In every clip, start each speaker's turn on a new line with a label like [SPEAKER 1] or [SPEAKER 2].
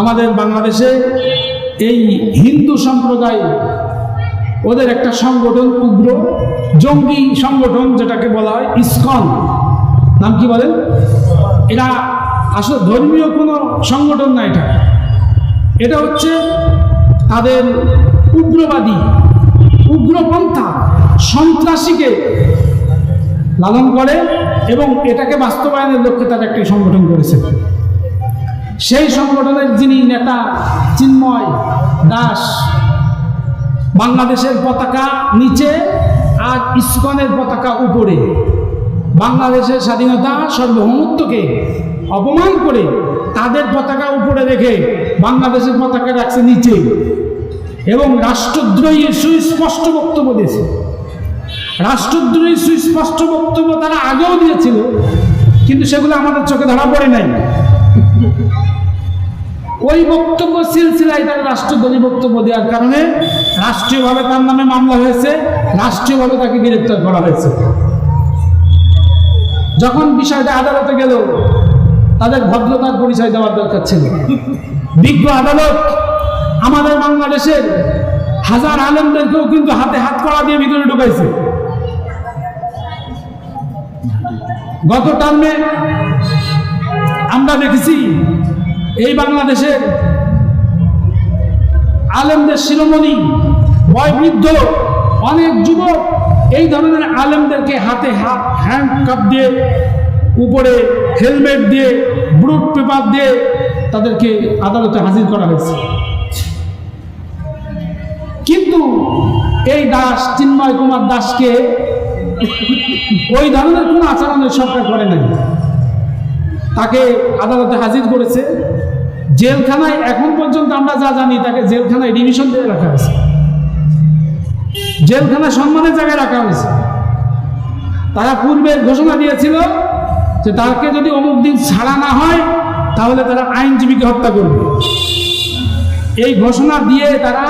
[SPEAKER 1] আমাদের বাংলাদেশে এই হিন্দু সম্প্রদায়, ওদের একটা সংগঠন উগ্র, জঙ্গি সংগঠন যেটাকে বলা হয় ইসকন। নাম কি বলেন? এটা আসলে ধর্মীয় কোনো সংগঠন না এটা। এটা হচ্ছে তাদের উগ্রবাদী, উগ্রপন্থা, সন্ত্রাসীকে লালন করে এবং এটাকে বাস্তবায়নের লক্ষ্যে তারা একটি সংগঠন করেছে। সেই সংগঠনের যিনি নেতা চিন্ময় দাস, বাংলাদেশের পতাকা নিচে আর ইস্কনের পতাকা উপরে। বাংলাদেশের স্বাধীনতা সার্বভৌমত্বকে অপমান করে তাদের পতাকা উপরে রেখে বাংলাদেশের পতাকা রাখছে নিচে এবং রাষ্ট্রদ্রোহী সুস্পষ্ট বক্তব্য দিয়েছে। রাষ্ট্রদ্রোহী সুস্পষ্ট বক্তব্য তারা আগেও দিয়েছিল, কিন্তু সেগুলো আমাদের চোখে ধরা পড়ে নাই। ওই বক্তব্য সিলসিলায় তার রাষ্ট্রদ্রোহী বক্তব্য দেওয়ার কারণে রাষ্ট্রীয়ভাবে তার নামে মামলা হয়েছে, রাষ্ট্রীয়ভাবে তাকে গ্রেপ্তার করা হয়েছে। যখন বিষয়টা আদালতে গেল, তাদের ভদ্রতার পরিচয় দেওয়ার দরকার ছিল। বিজ্ঞ আদালত, আমাদের বাংলাদেশের হাজার আলেমদেরকেও কিন্তু হাতে হাত করা দিয়ে ভিতরে ঢুকাইছে। গত টার্মে আমরা দেখেছি এই বাংলাদেশের আলেমদের শিরোমণি, বয়বৃদ্ধ, অনেক যুবক এই ধরনের আলেমদেরকে হাতে হাত হ্যান্ড কাপ দিয়ে, উপরে হেলমেট দিয়ে ব্রুট পেপার দিয়ে তাদেরকে আদালতে হাজির করা হয়েছে। কিন্তু এই দাস চিন্ময় কুমার দাসকে ওই ধরনের কোনো আচরণের সরকার করে নাই। তাকে আদালতে হাজির করেছে। জেলখানায় এখন পর্যন্ত আমরা যা জানি, তাকে জেলখানায় ডিভিশন দিয়ে রাখা হয়েছে। জেলখানায় সম্মানের জায়গায় রাখা হয়েছে। তারা পূর্বে ঘোষণা দিয়েছিল যে তাকে যদি অমুক দিন ছাড়া না হয়, তাহলে তারা আইনজীবীকে হত্যা করবে। এই ঘোষণা দিয়ে তারা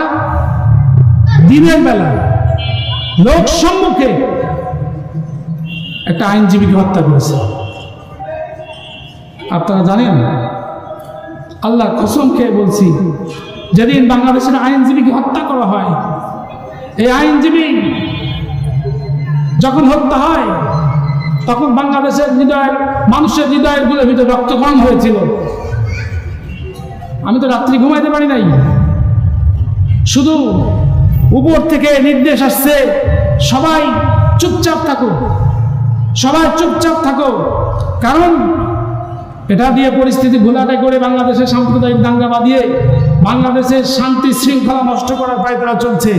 [SPEAKER 1] দিনের বেলায় লোক সম্মুখে একটা আইনজীবীকে হত্যা করেছে। আপনারা জানেন? আল্লাহ কসম খেয়ে বলছি, যেদিন বাংলাদেশের আইনজীবীকে হত্যা করা হয়, এই আইনজীবী যখন হত্যা হয়, তখন বাংলাদেশের হৃদয়ের মানুষের হৃদয়েরগুলোর ভিতরে রক্তকরণ হয়েছিল। আমি তো রাত্রি ঘুমাইতে পারি নাই। শুধু উপর থেকে নির্দেশ আসছে, সবাই চুপচাপ থাকো সবাই চুপচাপ থাকো কারণ এটা দিয়ে পরিস্থিতি ঘোলাটে করে বাংলাদেশের সাম্প্রদায়িক দাঙ্গা বাঁধিয়ে বাংলাদেশের শান্তি শৃঙ্খলা নষ্ট করার পায়তারা চলছে।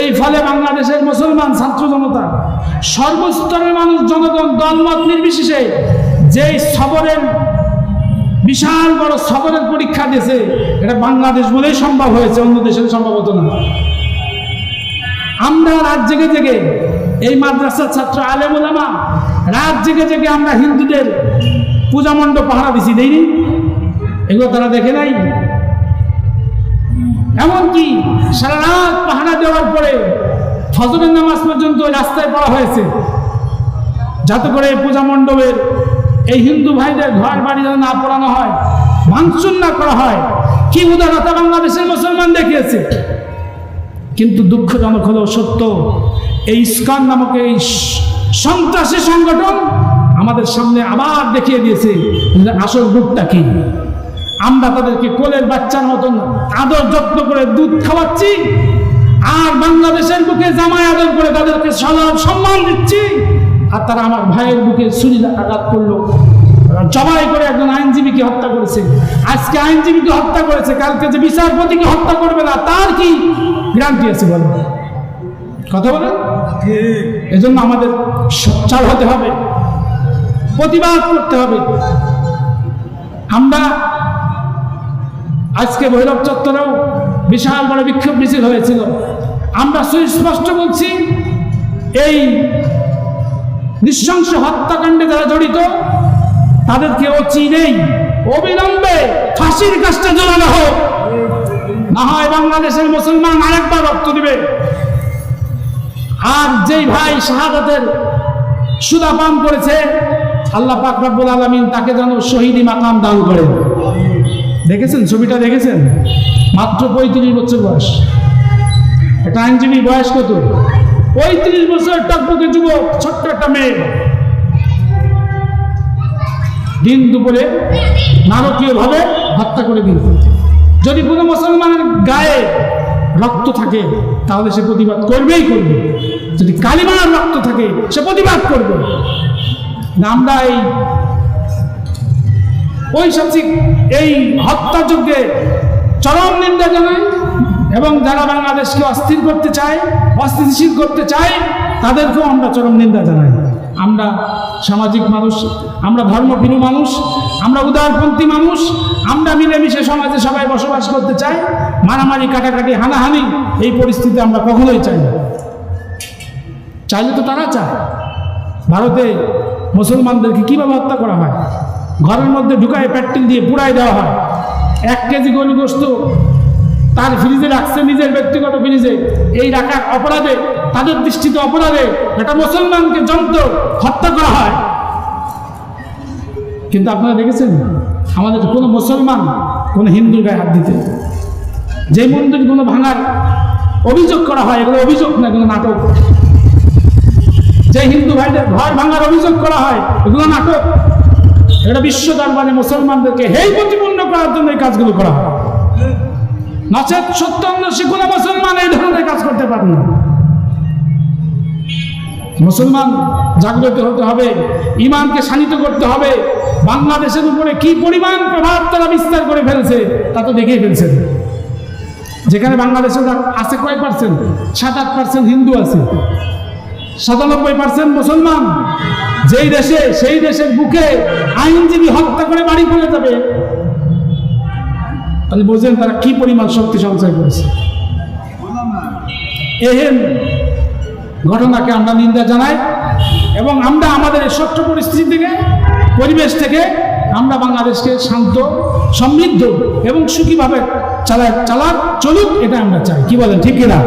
[SPEAKER 1] এই ফলে বাংলাদেশের মুসলমান ছাত্র জনতা, সর্বস্তরের মানুষ, জনগণ, দলমত নির্বিশেষে যেই সবরের বিশাল বড় সবরের পরীক্ষা দিয়েছে, এটা বাংলাদেশ বলেই সম্ভব হয়েছে, অন্য দেশের সম্ভবত না। আমরা রাত জেগে জেগে এই মাদ্রাসার ছাত্র আলেমুলামা রাত জেগে জেগে আমরা হিন্দুদের পূজা মণ্ডপ পাহারা দিছি, দেইনি? এগুলো তারা দেখে নাই। এমনকি সারা রাত পাহারা দেওয়ার পরে ফজরের নামাজ পর্যন্ত রাস্তায় পড়া হয়েছে। যাতে করে পূজা মণ্ডপের এই হিন্দু ভাইদের ঘর বাড়ি যেন না পড়ানো হয়, ভাঙচুর না করা হয়। কি উদারতা বাংলাদেশের মুসলমান দেখিয়েছে। কিন্তু দুঃখজনক হলেও সত্য, এই ইস্কান নামক এই সন্ত্রাসী সংগঠন আমাদের সামনে আবার দেখিয়ে দিয়েছে আসল রূপটা কি। আমরা তাদেরকে কোলের বাচ্চার মতন আদর যত্ন করে দুধ খাওয়াচ্ছি আর বাংলাদেশের বুকে জামাই আদর করে তাদেরকে সলাপ সম্মান দিচ্ছি। আর তারা আমার ভাইয়ের বুকে ছুরি আঘাত করল। জবাই করে একজন আইনজীবীকে হত্যা করেছে। আজকে আইনজীবীকে হত্যা করেছে কালকে যে বিচারপতিকে হত্যা করবে না তার কি গ্যারান্টি আছে বলেন কথা বলেন? এজন্য আমাদের সোচ্চার হতে হবে। প্রতিবাদ করতে হবে। আমরা আজকে ভৈরব চত্বরেও বিশাল বড় বিক্ষোভ মিছিল হয়েছিল। আমরা সুস্পষ্ট বলছি, এই নৃশংস হত্যাকাণ্ডে যারা জড়িত তাদেরকে অচি নেই অবিলম্বে ফাঁসির কাজটা জ্বালানো হোক। না হয় বাংলাদেশের মুসলমান আরেকবার রক্ত দিবে। আর যেই ভাই শাহাদাতের সুদা পান করেছে। আল্লাহ পাক রব্বুল আলমিন তাকে যেন শহীদি মাকাম দান করেন দেখেছেন? ছবিটা দেখেছেন? মাত্র পঁয়ত্রিশ বছর বয়স। একটা আইনজীবী বয়স কত? পঁয়ত্রিশ বছর টকবকে যুবক, ছোট্ট একটা মেয়ে। দিন দুপুরে নারকীয়ভাবে হত্যা করে দিল। যদি কোনো মুসলমানের গায়ে রক্ত থাকে, তাহলে সে প্রতিবাদ করবেই করবে। যদি কালিমার রক্ত থাকে, সে প্রতিবাদ করবে। আমরা এই ওই সাংসিক এই হত্যাযজ্ঞে চরম নিন্দা জানাই এবং যারা বাংলাদেশকে অস্থির করতে চায়, অস্থিতিশীল করতে চায়, তাদেরকেও আমরা চরম নিন্দা জানাই। আমরা সামাজিক মানুষ, আমরা ধর্মপ্রিয় মানুষ, আমরা উদারপন্থী মানুষ, আমরা মিলেমিশে সমাজে সবাই বসবাস করতে চাই, মারামারি, কাটাকাটি, হানাহানি এই পরিস্থিতি আমরা কখনোই চাই না। চাইলে তো তারা চায়। ভারতে মুসলমানদেরকে কীভাবে হত্যা করা হয়? ঘরের মধ্যে ঢুকায় পেট্রোল দিয়ে পুড়াই দেওয়া হয়। এক কেজি গরু গোস্ত তার ফ্রিজে রাখছে নিজের ব্যক্তিগত ফ্রিজে। এই রাখার অপরাধে, তাদের দৃষ্টিতে অপরাধে একটা মুসলমানকে যন্ত্র হত্যা করা হয়। কিন্তু আপনারা দেখেছেন, আমাদের কোনো মুসলমান, কোনো হিন্দুর গায়ে হাত দিতে। যে মন্দিরগুলো ভাঙার অভিযোগ করা হয়, এগুলো অভিযোগ না, এগুলো নাটক। যে হিন্দু ভাইদের ঘর ভাঙার অভিযোগ করা হয়, এগুলো নাটক। এটা বিশ্ব দরবারে মুসলমানদেরকে হেই প্রতিপন্ন করার জন্য এই কাজগুলো করা হয়। নচেত সত্যান্ন শিখুনা মুসলমান এই ধরনের কাজ করতে পারে না। মুসলমান জাগ্রত হতে হবে, ইমানকে শানিত করতে হবে, বাংলাদেশের উপরে কি পরিমাণ প্রভাব তারা বিস্তার করে ফেলছে, তা তো দেখেই ফেলছেন যেখানে বাংলাদেশে আছে কয় পার্সেন্ট সাত আট পার্সেন্ট হিন্দু আছে। সাতানব্বই পার্সেন্ট মুসলমান। যেই দেশে, সেই দেশের বুকে আইনজীবী হত্যা করে বাড়ি ফেলে যাবে। তাহলে বোঝেন তারা কি পরিমাণ শক্তি সঞ্চয় করেছে। এহেন ঘটনাকে আমরা নিন্দা জানাই এবং আমরা আমাদের এই সচ্ছ পরিস্থিতি থেকে, পরিবেশ থেকে আমরা বাংলাদেশকে শান্ত, সমৃদ্ধ এবং সুখীভাবে চালা চালাক চলুক, এটা আমরা চাই। কি বলেন, ঠিক কিনা?